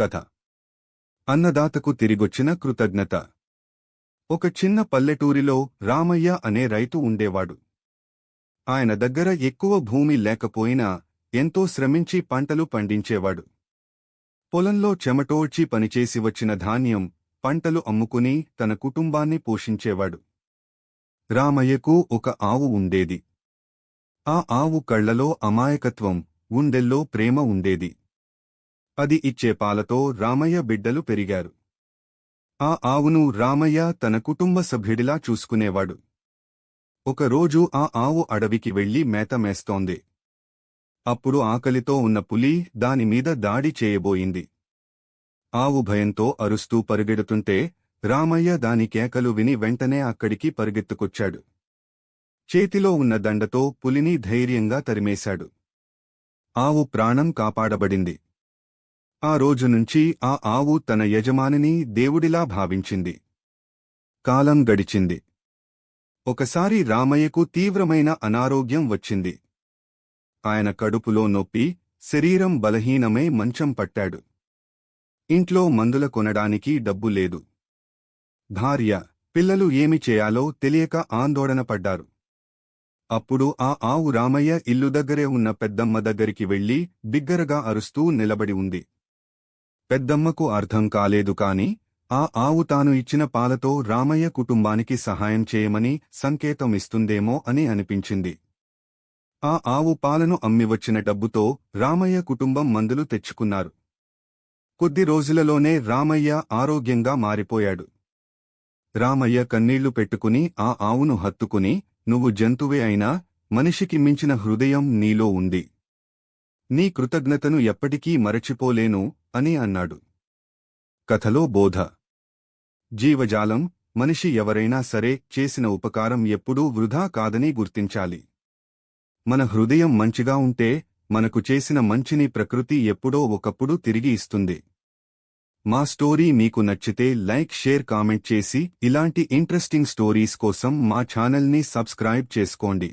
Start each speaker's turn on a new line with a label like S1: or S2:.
S1: కథ. అన్నదాతకు తిరిగొచ్చిన కృతజ్ఞత. ఒక చిన్న పల్లెటూరిలో రామయ్య అనే రైతు ఉండేవాడు. ఆయన దగ్గర ఎక్కువ భూమి లేకపోయినా ఎంతో శ్రమించి పంటలు పండించేవాడు. పొలంలో చెమటోడ్చి పనిచేసి వచ్చిన ధాన్యం పంటలు అమ్ముకుని తన కుటుంబాన్ని పోషించేవాడు. రామయ్యకు ఒక ఆవు ఉండేది. ఆ ఆవు కళ్ళలో అమాయకత్వం గుండెల్లో ప్రేమ ఉండేది. అది ఇచ్చే పాలతో రామయ్య బిడ్డలు పెరిగారు. ఆ ఆవును రామయ్య తన కుటుంబ సభ్యుడిలా చూసుకునేవాడు. ఒకరోజు ఆ ఆవు అడవికి వెళ్ళి మేత మేస్తోంది. అప్పుడు ఆకలితో ఉన్న పులి దానిమీద దాడి చేయబోయింది. ఆవు భయంతో అరుస్తూ పరుగెడుతుంటే రామయ్య దాని కేకలు విని వెంటనే అక్కడికి పరుగెత్తుకొచ్చాడు. చేతిలో ఉన్న దండతో పులిని ధైర్యంగా తరిమేశాడు. ఆవు ప్రాణం కాపాడబడింది. ఆ రోజు నుంచి ఆ ఆవు తన యజమానిని దేవుడిలా భావించింది. కాలం గడిచింది. ఒకసారి రామయ్యకు తీవ్రమైన అనారోగ్యం వచ్చింది. ఆయన కడుపులో నొప్పి శరీరం బలహీనమై మంచం పట్టాడు. ఇంట్లో మందుల కొనడానికి డబ్బు లేదు. భార్య పిల్లలు ఏమి చేయాలో తెలియక ఆందోళన పడ్డారు. అప్పుడు ఆ ఆవు రామయ్య ఇల్లు దగ్గరే ఉన్న పెద్దమ్మ దగ్గరికి వెళ్ళి బిగ్గరగా అరుస్తూ నిలబడి ఉంది. పెద్దమ్మకు అర్థం కాలేదు కాని ఆ ఆవు తాను ఇచ్చిన పాలతో రామయ్య కుటుంబానికి సహాయం చేయమని సంకేతం ఇస్తుందేమో అని అనిపించింది. ఆ ఆవు పాలను అమ్మి వచ్చిన డబ్బుతో రామయ్య కుటుంబం మందులు తెచ్చుకున్నారు. కొద్ది రోజులలోనే రామయ్య ఆరోగ్యంగా మారిపోయాడు. రామయ్య కన్నీళ్ళు పెట్టుకుని ఆ ఆవును హత్తుకుని నువ్వు జంతువే అయినా మనిషికి మించిన హృదయం నీలో ఉంది. నీ కృతజ్ఞతను ఎప్పటికీ మరచిపోలేను అని అన్నాడు. కథలో బోధ. జీవజాలం మనిషి ఎవరైనా సరే చేసిన ఉపకారం ఎప్పుడూ వృధా కాదని గుర్తించాలి. మన హృదయం మంచిగా ఉంటే మనకు చేసిన మంచిని ప్రకృతి ఎప్పుడో ఒకప్పుడు తిరిగి ఇస్తుంది. మా స్టోరీ మీకు నచ్చితే లైక్ షేర్ కామెంట్ చేసి ఇలాంటి ఇంట్రెస్టింగ్ స్టోరీస్ కోసం మా ఛానల్ని సబ్స్క్రైబ్ చేసుకోండి.